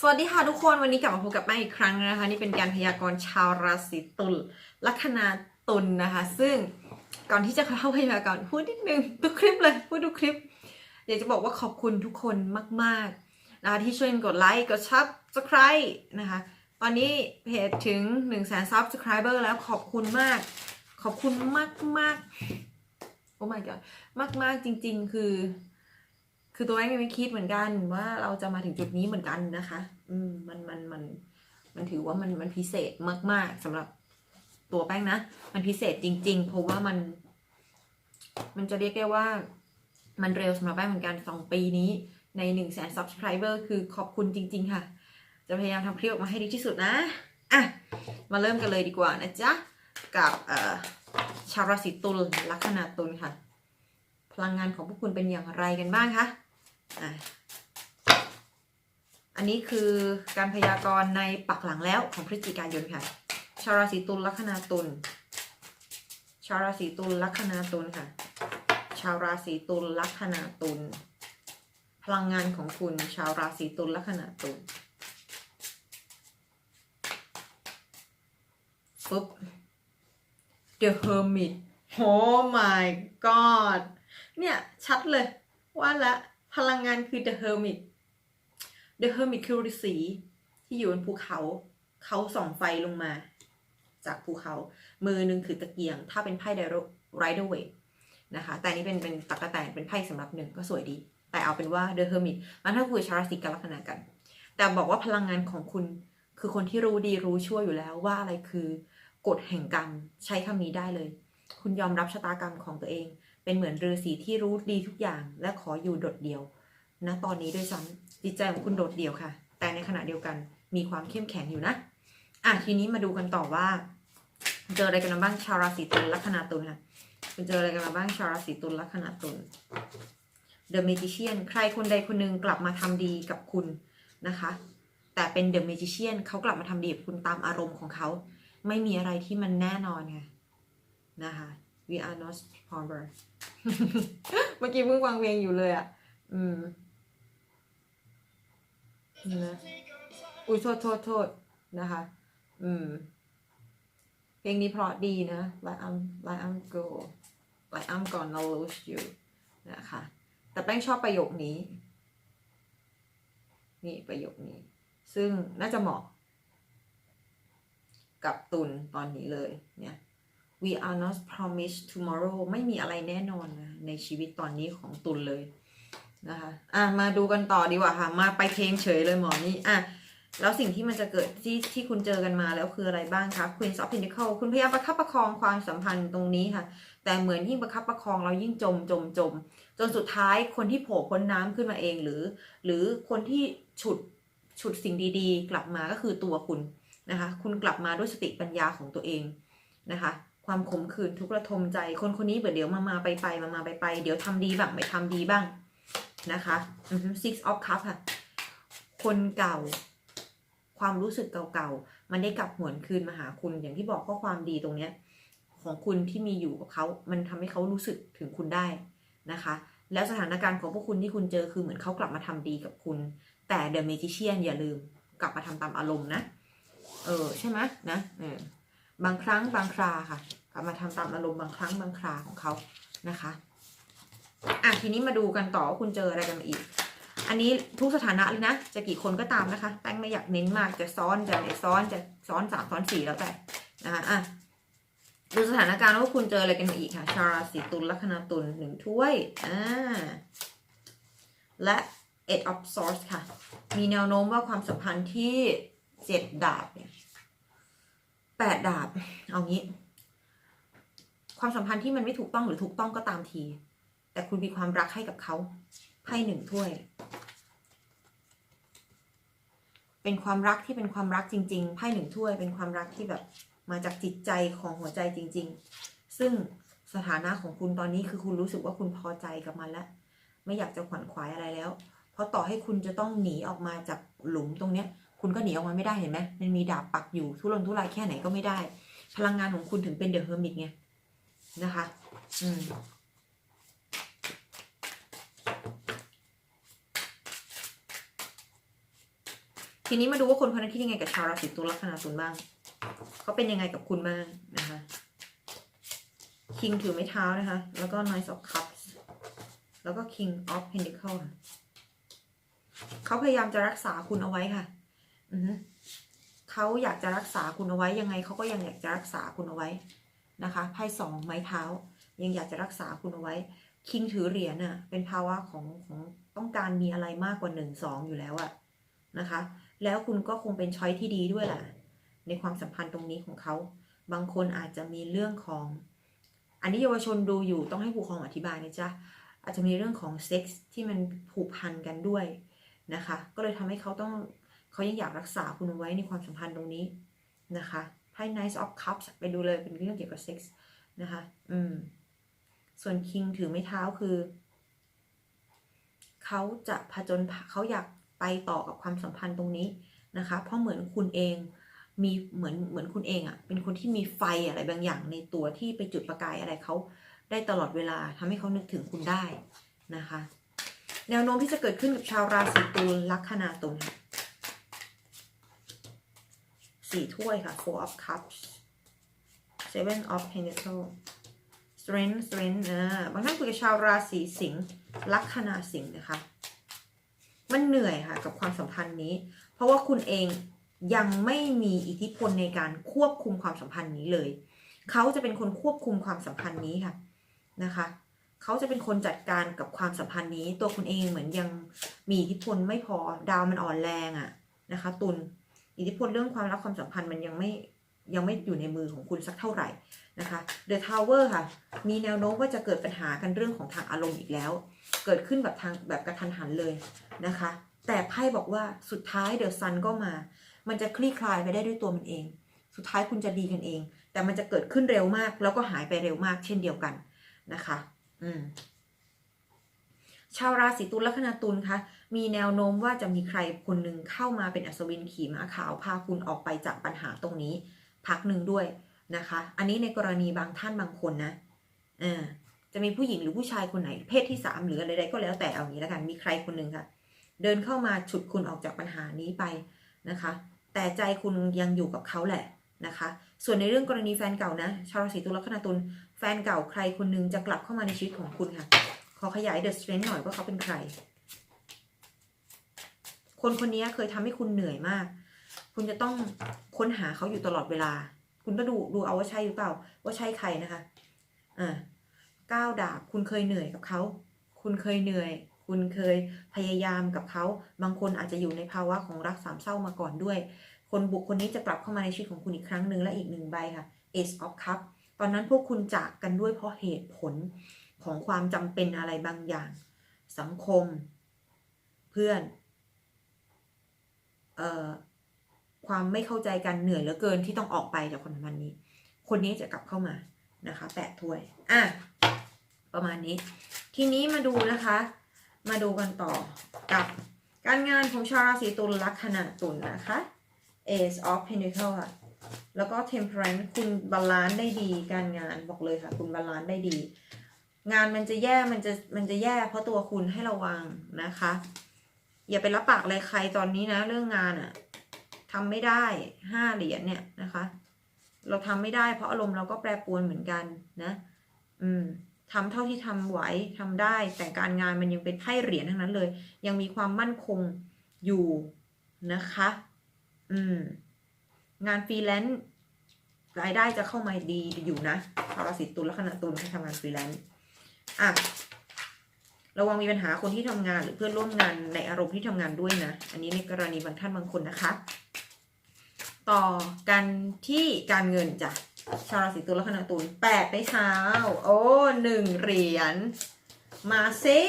สวัสดีค่ะทุกคนวันนี้กลับมาพบกับแม่อีกครั้งนะคะ นี่เป็นการพยากรณ์ชาวราศีตุลลัคนาตุลนะคะ ซึ่งก่อนที่จะเข้าพยากรณ์พูดนิดนึงทุกคลิปเลยพูดทุกคลิปอยากจะบอกว่าขอบคุณทุกคนมากๆนะคะที่ช่วยกดไลค์กดชับสไคร b นะคะ ตอนนี้เพจถึง1 0 0 0 0แสนซับสไครเบอร์แล้วขอบคุณมาก ขอบคุณมากมากโอ้ my god มากมากๆจริง ๆ คือ คือตัวแป้งไม่คิดเหมือนกันว่าเราจะมาถึงจุดนี้เหมือนกันนะคะ อืมมันมันมันมันถือว่ามันมันพิเศษมาก ๆสำหรับตัวแป้งนะ มันพิเศษจริง ๆ เพราะว่ามัน มันจะเรียกได้ว่า มันเร็วสำหรับแป้งเหมือนกันสองปีนี้ ในหนึ่งแสน subscriber คือขอบคุณจริง ๆ ค่ะ จะพยายามทำคลิปออกมาให้ดีที่สุดนะ อะ มาเริ่มกันเลยดีกว่านะจ๊ะ กับเอ่อชาวราศีตุลลัคนาตุลค่ะ พลังงานของพวกคุณเป็นอย่างไรกันบ้างคะ อันนี้คือการพยากรณ์ในปักหลังแล้วของพฤศจิกายนค่ะ ชาวราศีตุลลัคนาตุล ชาวราศีตุลลัคนาตุลค่ะ ชาวราศีตุลลัคนาตุล พลังงานของคุณชาวราศีตุลลัคนาตุลฟึบ The Hermit Oh my god เนี่ย ชัดเลย ว่าละ พลังงานคือ The Hermit The Hermit คือฤาษีที่อยู่บนภูเขา เขาส่องไฟลงมา จากภูเขา มือหนึ่งคือตะเกียง ถ้าเป็นไพ่ Rider Waite นะคะ แต่นี้เป็นเป็นตะกะแตนเป็นไพ่สำหรับหนึ่งก็สวยดี แต่เอาเป็นว่า The Hermit มันถ้าคุยชาราศีกลัคนากัน แต่บอกว่าพลังงานของคุณคือคนที่รู้ดีรู้ชั่วอยู่แล้วว่าอะไรคือกฎแห่งกรรมใช้คำนี้ได้เลย คุณยอมรับชะตากรรมของตัวเอง เป็นเหมือนฤาษีที่รู้ดีทุกอย่าง และขออยู่โดดเดี่ยวณตอนนี้ด้วยซ้ำจิตใจของคุณโดดเดี่ยวค่ะ แต่ในขณะเดียวกันมีความเข้มแข็งอยู่นะอะทีนี้มาดูกันต่อว่า เจออะไรกันบ้างชาวราศีตุลลัคนาตุลค่ะคุณเจออะไรกันบ้างชาวราศีตุลลัคนาตุล The Magician ใครคนใดคนหนึ่งกลับมาทำดีกับคุณนะคะ แต่เป็น The Magician เขากลับมาทำดีกับคุณตามอารมณ์ของเขา ไม่มีอะไรที่มันแน่นอนไงนะคะ we are not power เมื่อกี้เพิ่งวางเวงอยู่เลยอะ่ะ อืมนะอุ้ยโทษโทษโทษนะคะ อืม เพลงนี้เพราะดีนะ like I'm like I'm go like I'm gonna lose you นะคะ แต่แป้งชอบประโยคนี้ นี่ประโยคนี้ ซึ่งน่าจะเหมาะ กับตุนตอนนี้เลยเนี่ย we are not promised tomorrow ไม่มีอะไรแน่นอนนะในชีวิตตอนนี้ของตุนเลยนะคะอะมาดูกันต่อดีกว่าค่ะ มาไปเพลงเฉยเลยหมอนี่อะแล้วสิ่งที่มันจะเกิดที่ที่คุณเจอกันมาแล้วคืออะไรบ้างคะ Queen of Pentacles คุณพยายามประคับประคองความสัมพันธ์ตรงนี้ค่ะ แต่เหมือนยิ่งประคับประคองเรายิ่งจมจมจม จนสุดท้ายคนที่โผล่พ้นน้ำขึ้นมาเองหรือ หรือคนที่ฉุดฉุดสิ่งดีๆ กลับมาก็คือตัวคุณนะคะ คุณกลับมาด้วยสติปัญญาของตัวเองนะคะ ความขมขื่นทุกระทมใจ คนคนนี้เดี๋ยวมามาไปไปมามาไปไปเดี๋ยวทำดีบ้างไม่ทำดีบ้างนะคะ six of cups ค่ะ คนเก่า ความรู้สึกเก่าๆ มันได้กลับหวนคืนมาหาคุณ อย่างที่บอกข้อความดีตรงเนี้ย ของคุณที่มีอยู่กับเขา มันทำให้เขารู้สึกถึงคุณได้นะคะ แล้วสถานการณ์ของพวกคุณที่คุณเจอคือเหมือนเขากลับมาทำดีกับคุณ แต่เดอะเมจิเชียนอย่าลืมกลับมาทำตามอารมณ์นะ เออ ใช่ไหมนะ เออ บางครั้งบางคราค่ะกลับมาทำตามอารมณ์บางครั้งบางคราของเขานะคะอะทีนี้มาดูกันต่อว่าคุณเจออะไรกันมาอีก อันนี้ทุกสถานะเลยนะ จะกี่คนก็ตามนะคะ แป้งไม่อยากเน้นมากจะซ้อนจะไม่ซ้อนจะซ้อนสามซ้อนสี่แล้วแต่นะคะอะดูสถานการณ์ว่าคุณเจออะไรกันมาอีกค่ะ ชาราศีตุลลัคนาตุลหนึ่งถ้วยอ่าและ eight of swords ค่ะ มีแนวโน้มว่าความสัมพันธ์ที่เจ็ดดาบเนี่ย แปดดาบ เอางี้ ความสัมพันธ์ที่มันไม่ถูกต้องหรือถูกต้องก็ตามที แต่คุณมีความรักให้กับเขาไพ่หนึ่งถ้วย เป็นความรักที่เป็นความรักจริงๆไพ่หนึ่งถ้วย เป็นความรักที่แบบมาจากจิตใจของหัวใจจริง ๆ ซึ่งสถานะของคุณตอนนี้คือคุณรู้สึกว่าคุณพอใจกับมันแล้ว ไม่อยากจะขวัญขวายอะไรแล้ว เพราะต่อให้คุณจะต้องหนีออกมาจากหลุมตรงเนี้ย คุณก็หนีออกมาไม่ได้เห็นไหมมันมีดาบปักอยู่ทุรนทุรายแค่ไหนก็ไม่ได้ พลังงานของคุณถึงเป็นเดอะเฮอร์มิตไงนะคะ อืมทีนี้มาดูว่าคนคนนั้นคิดยังไงกับชาวราศีตุลลัคนาตุลบ้าง เขาเป็นยังไงกับคุณบ้างนะคะคิงถือไม้เท้านะคะ แล้วก็ Knight of Cups แล้วก็ King of Pentacles ค่ะเขาพยายามจะรักษาคุณเอาไว้ค่ะ เขาอยากจะรักษาคุณเอาไว้ยังไงเขาก็ยังอยากจะรักษาคุณเอาไว้นะคะไพ่สองไม้เท้า ยังอยากจะรักษาคุณเอาไว้ คิงถือเหรียญน่ะเป็นภาวะของของต้องการมีอะไรมากกว่าหนึ่งสองอยู่แล้วอะนะคะ แล้วคุณก็คงเป็นช้อยที่ดีด้วยแหละในความสัมพันธ์ตรงนี้ของเขา บางคนอาจจะมีเรื่องของ อันนี้เยาวชนดูอยู่ต้องให้ผู้ปกครองอธิบายนะจ๊ะอาจจะมีเรื่องของเซ็กส์ที่มันผูกพันกันด้วยนะคะ ก็เลยทำให้เขาต้อง เขายังอยากรักษาคุณไว้ในความสัมพันธ์ตรงนี้นะคะไพ่ Knight of Cups ไปดูเลยเป็นเรื่องเกี่ยวกับเซ็กส์นะคะ อืม ส่วนคิงถือไม้เท้าคือ เขาจะผจญเขาอยากไปต่อกับความสัมพันธ์ตรงนี้นะคะ เพราะเหมือนคุณเองมีเหมือนเหมือนคุณเองอะ่ะ เป็นคนที่มีไฟอะไรบางอย่างในตัวที่ไปจุดประกายอะไรเขาได้ตลอดเวลาทำให้เขานึกถึงคุณได้นะคะ แนวโน้มที่จะเกิดขึ้นกับชาวราศีตุลลัคนาตุลค่ะ สี่ถ้วยค่ะ four of cups seven of pentacles strength strength นะบางท่านคุยกับชาวราศีสิงห์ลัคนาสิงห์นะคะ มันเหนื่อยค่ะ กับความสัมพันธ์นี้ เพราะว่าคุณเองยังไม่มีอิทธิพลในการควบคุมความสัมพันธ์นี้เลย เขาจะเป็นคนควบคุมความสัมพันธ์นี้ค่ะนะคะ เขาจะเป็นคนจัดการกับความสัมพันธ์นี้ ตัวคุณเองเหมือนยังมีอิทธิพลไม่พอดาวมันอ่อนแรงอะนะคะ ตุล อิทธิพลเรื่องความรักความสัมพันธ์มันยังไม่ยังไม่อยู่ในมือของคุณสักเท่าไหร่นะคะ The Tower ค่ะ มีแนวโน้มว่าจะเกิดปัญหากันเรื่องของทางอารมณ์อีกแล้ว เกิดขึ้นแบบทางแบบกระทันหันเลยนะคะ แต่ไพ่บอกว่าสุดท้ายเด e s ซันก็มา มันจะคลี่คลายไปได้ด้วยตัวมันเอง สุดท้ายคุณจะดีกันเอง แต่มันจะเกิดขึ้นเร็วมาก แล้วก็หายไปเร็วมาก เช่นเดียวกันนะคะ อืมชาวราศีตุลลัคนาตุลคะ มีแนวโน้มว่าจะมีใครคนหนึ่งเข้ามาเป็นอัศวินขี่ม้าขาวพาคุณออกไปจากปัญหาตรงนี้ พักหนึ่งด้วยนะคะ อันนี้ในกรณีบางท่านบางคนนะอ่าจะมีผู้หญิงหรือผู้ชายคนไหน เพศที่สามหรืออะไรๆก็แล้วแต่เอางี้แล้วกันมีใครคนหนึ่งค่ะ เดินเข้ามาฉุดคุณออกจากปัญหานี้ไปนะคะ แต่ใจคุณยังอยู่กับเขาแหละนะคะ ส่วนในเรื่องกรณีแฟนเก่านะชาวราศีตุลลัคนาตุลแฟนเก่าใครคนหนึงจะกลับเข้ามาในชีวิตของคุณค่ะ ขอขยายเดอะสเตรนท์หน่อยว่าเขาเป็นใคร คนคนนี้เคยทำให้คุณเหนื่อยมาก คุณจะต้องค้นหาเขาอยู่ตลอดเวลา คุณก็ดูดูเอาว่าใช่หรือเปล่า ว่าใช่ใครนะคะอ่าก้าวดาบคุณเคยเหนื่อยกับเขา คุณเคยเหนื่อย คุณเคยพยายามกับเขา บางคนอาจจะอยู่ในภาวะของรักสามเศร้ามาก่อนด้วย คนบุคคลนี้จะกลับเข้ามาในชีวิตของคุณอีกครั้งหนึ่งและอีกหนึ่งใบค่ะ Ace of Cup ตอนนั้นพวกคุณจากกันด้วยเพราะเหตุผลของความจำเป็นอะไรบางอย่าง สังคม เพื่อน ความไม่เข้าใจกันเหนื่อยเหลือเกินที่ต้องออกไปจากคนมันนี้ คนนี้จะกลับเข้ามานะคะแปดถ้วย อะ ประมาณนี้ ทีนี้มาดูนะคะ มาดูกันต่อกับการงานของชาวราศีตุลลัคนาตุลนะคะ Ace of Pentacles ค่ะ แล้วก็ Temperance คุณบาลานซ์ได้ดีการงานบอกเลยค่ะ คุณบาลานซ์ได้ดี งานมันจะแย่มันจะมันจะแย่เพราะตัวคุณให้ระวังนะคะ อย่าไปรับปากอะไรใครตอนนี้นะ เรื่องงานอะทำไม่ได้ห้าเหรียญเนี่ยนะคะ เราทำไม่ได้เพราะอารมณ์เราก็แปรปรวนเหมือนกันนะ อืมทำเท่าที่ทำไหวทำได้ แต่การงานมันยังเป็นไพ่เหรียญทั้งนั้นเลย ยังมีความมั่นคงอยู่นะคะ อืม งานฟรีแลนซ์รายได้จะเข้ามาดีอยู่นะชาวราศีตุลและคณะตุลที่ทำงานฟรีแลนซ์อะ ระวังมีปัญหาคนที่ทำงานหรือเพื่อนร่วมงานในอารมณ์ที่ทำงานด้วยนะ อันนี้ในกรณีบางท่านบางคนนะคะ ต่อกันที่การเงินจ้ะชาวราศีตุลและคณะตุลแปดไปเช้า โอ้หนึ่งเหรียญมาเซ่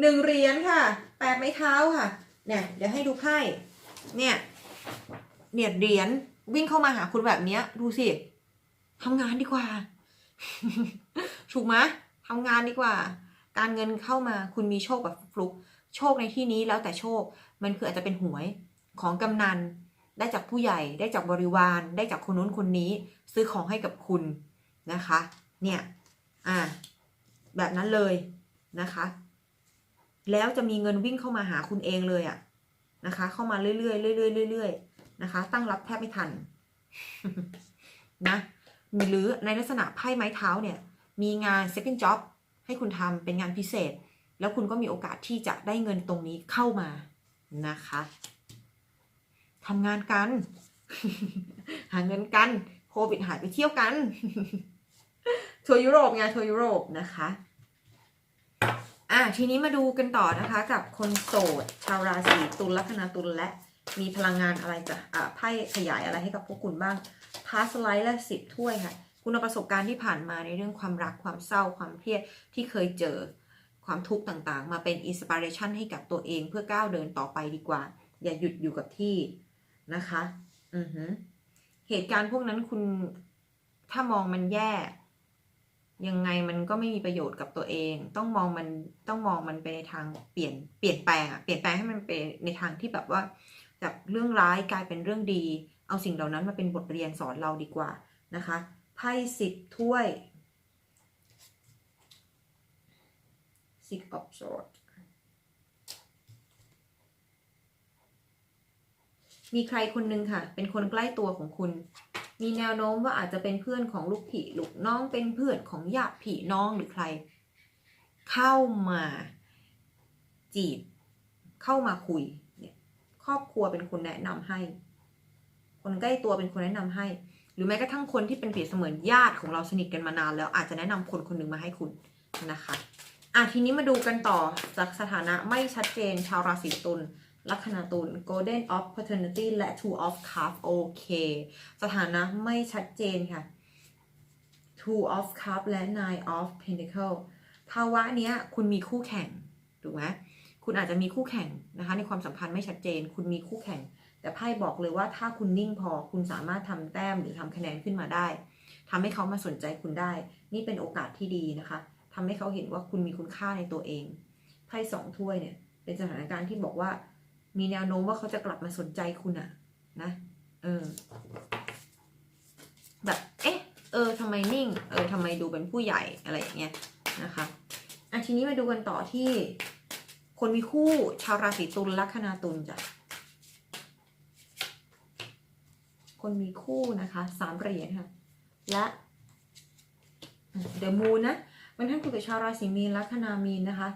หนึ่งเหรียญค่ะแปดไม้เท้าค่ะ เนี่ย เดี๋ยวให้ดูไพ่เนี่ยเนี่ยเหรียญวิ่งเข้ามาหาคุณแบบเนี้ย ดูสิทำงานดีกว่า ถูกไหม ทำงานดีกว่า การเงินเข้ามาคุณมีโชคแบบฟลุก โชคในที่นี้แล้วแต่โชค มันคืออาจจะเป็นหวยของกำนัน ได้จากผู้ใหญ่ ได้จากบริวาร ได้จากคนนู้นคนนี้ ซื้อของให้กับคุณนะคะ เนี่ย อ่า แบบนั้นเลยนะคะ แล้วจะมีเงินวิ่งเข้ามาหาคุณเองเลยอะนะคะ เข้ามาเรื่อยๆเรื่อยๆเรื่อยๆนะคะ ตั้งรับแทบไม่ทันนะหรือในลักษณะไพ่ไม้เท้าเนี่ย มีงาน second job ให้คุณทำเป็นงานพิเศษ แล้วคุณก็มีโอกาสที่จะได้เงินตรงนี้เข้ามานะคะทำงานกัน หาเงินกันโควิดหายไปเที่ยวกันทัวร์ยุโรปไงทัวร์ยุโรปนะคะอะทีนี้มาดูกันต่อนะคะ กับคนโสด ชาวราศีตุลลัคนาตุลและมีพลังงานอะไรจะอะไพ่ขยายอะไรให้กับพวกคุณบ้างพาสไลท์และสิบถ้วยค่ะ คุณเอาประสบการณ์ที่ผ่านมาในเรื่องความรักความเศร้าความเครียดที่เคยเจอความทุกข์ต่างๆ มาเป็นอินสปิเรชันให้กับตัวเองเพื่อก้าวเดินต่อไปดีกว่า อย่าหยุดอยู่กับที่นะคะ อือหือเหตุการณ์พวกนั้นคุณถ้ามองมันแย่ ยังไงมันก็ไม่มีประโยชน์กับตัวเอง ต้องมองมันต้องมองมันไปในทางเปลี่ยนเปลี่ยนแปลงอะเปลี่ยนแปลงให้มันเป็นในทางที่แบบว่า จากเรื่องร้ายกลายเป็นเรื่องดี เอาสิ่งเหล่านั้นมาเป็นบทเรียนสอนเราดีกว่านะคะ ไพ่สิบถ้วย six of swords มีใครคนหนึ่งค่ะ เป็นคนใกล้ตัวของคุณ มีแนวโน้มว่าอาจจะเป็นเพื่อนของลูกพี่ลูกน้องเป็นเพื่อนของญาติพี่น้องหรือใคร เข้ามาจีบ เข้ามาคุยเนี่ยครอบครัวเป็นคนแนะนำให้ คนใกล้ตัวเป็นคนแนะนำให้ หรือแม้กระทั่งคนที่เป็นเปรียบเสมือนญาติของเราสนิทกันมานานแล้วอาจจะแนะนำคนคนหนึ่งมาให้คุณนะคะอะทีนี้มาดูกันต่อจากสถานะไม่ชัดเจนชาวราศีตุลลัคนาตุล Golden of Paternity และ Two of Cup โอเค สถานะไม่ชัดเจนค่ะ Two of Cup และ Nine of Pentacle ภาวะเนี้ยคุณมีคู่แข่ง ถูกไหมคุณอาจจะมีคู่แข่งนะคะ ในความสัมพันธ์ไม่ชัดเจน คุณมีคู่แข่ง แต่ไพ่บอกเลยว่าถ้าคุณนิ่งพอคุณสามารถทำแต้มหรือทำคะแนนขึ้นมาได้ทำให้เขามาสนใจคุณได้ นี่เป็นโอกาสที่ดีนะคะทำให้เขาเห็นว่าคุณมีคุณค่าในตัวเองไพ่สองถ้วยเนี่ย เป็นสถานการณ์ที่บอกว่า มีแนวโน้มว่าเขาจะกลับมาสนใจคุณอะนะ เออ แบบ เอ๊ะ เออทำไมนิ่ง เออทำไมดูเป็นผู้ใหญ่อะไรอย่างเงี้ยนะคะอะทีนี้มาดูกันต่อที่ คนมีคู่ชาวราศีตุลลัคนาตุลจ้ะ คนมีคู่นะคะสามเหรียญค่ะ และเดอะมูนนะมันท่านคุยกับชาวราศีมีนลัคนามีนนะคะ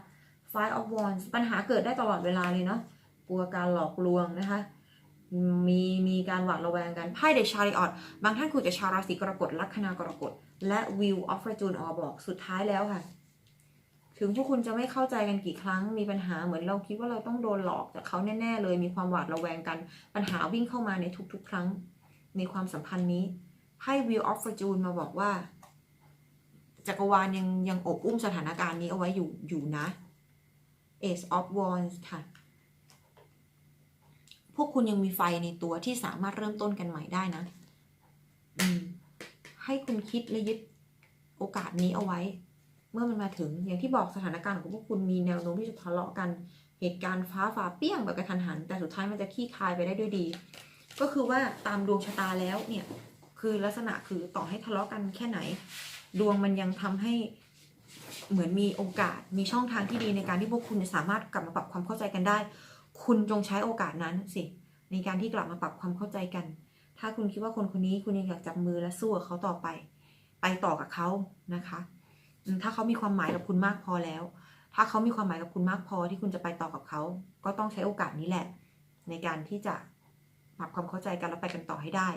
Five of Wands ปัญหาเกิดได้ตลอดเวลาเลยเนาะกลัวการหลอกลวงนะคะ มีมีการหวาดระแวงกันไพ่เดชาริออดบางท่านคุยกับชาวราศีกรกฎลัคนากรกฎและ Wheel of Fortune ออบอกสุดท้ายแล้วค่ะ ถึงพวกคุณจะไม่เข้าใจกันกี่ครั้งมีปัญหาเหมือนเราคิดว่าเราต้องโดนหลอกจากเขาแน่ ๆ เลยมีความหวาดระแวงกันปัญหาวิ่งเข้ามาในทุกๆ ครั้ง ในความสัมพันธ์นี้ไพ่ Wheel of Fortune มาบอกว่า จักรวาลยังยังอบอุ้มสถานการณ์นี้เอาไว้อยู่อยู่นะ Ace of Wands ค่ะ พวกคุณยังมีไฟในตัวที่สามารถเริ่มต้นกันใหม่ได้นะ ให้คุณคิดและยึดโอกาสนี้เอาไว้ เมื่อมันมาถึงอย่างที่บอกสถานการณ์ของพวกคุณมีแนวโน้มที่จะทะเลาะกัน เหตุการณ์ฟ้าฝ่าเปี้ยงแบบกระทันหัน แต่สุดท้ายมันจะขี้คายไปได้ด้วยดี ก็คือว่าตามดวงชะตาแล้วเนี่ยคือลักษณะคือต่อให้ทะเลาะกันแค่ไหน ดวงมันยังทำให้เหมือนมีโอกาสมีช่องทางที่ดีในการที่พวกคุณจะสามารถกลับมาปรับความเข้าใจกันได้ คุณจงใช้โอกาสนั้นสิในการที่กลับมาปรับความเข้าใจกัน ถ้าคุณคิดว่าคนคนนี้คุณยังอยากจับมือและสู้กับเขาต่อไป ไปต่อกับเขานะคะ ถ้าเขามีความหมายกับคุณมากพอแล้ว ถ้าเขามีความหมายกับคุณมากพอที่คุณจะไปต่อกับเขา ก็ต้องใช้โอกาสนี้แหละ ในการที่จะ ปรับความเข้าใจกันแล้วไปกันต่อให้ได้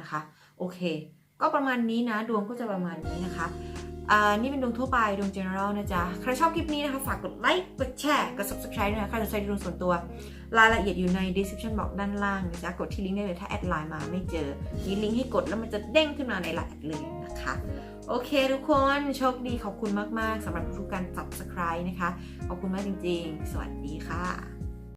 นะคะ โอเค ก็ประมาณนี้นะ ดวงก็จะประมาณนี้นะคะอ่านี่เป็นดวงทั่วไป ดวง general นะจ๊ะ ใครชอบคลิปนี้นะคะ ฝากกดไลค์ กดแชร์ กด subscribe ด้วยนะใครสนใจดวงส่วนตัว รายละเอียดอยู่ใน description box ด้านล่างนะจ๊ะ กดที่ลิงก์ได้เลยถ้าแอดไลน์มาไม่เจอ มีลิงก์ให้กดแล้วมันจะเด้งขึ้นมาในไลน์เลยนะคะ โอเคทุกคน โชคดี ขอบคุณมาก ๆสำหรับทุกการ subscribe นะคะ ขอบคุณมากจริง ๆ สวัสดีค่ะ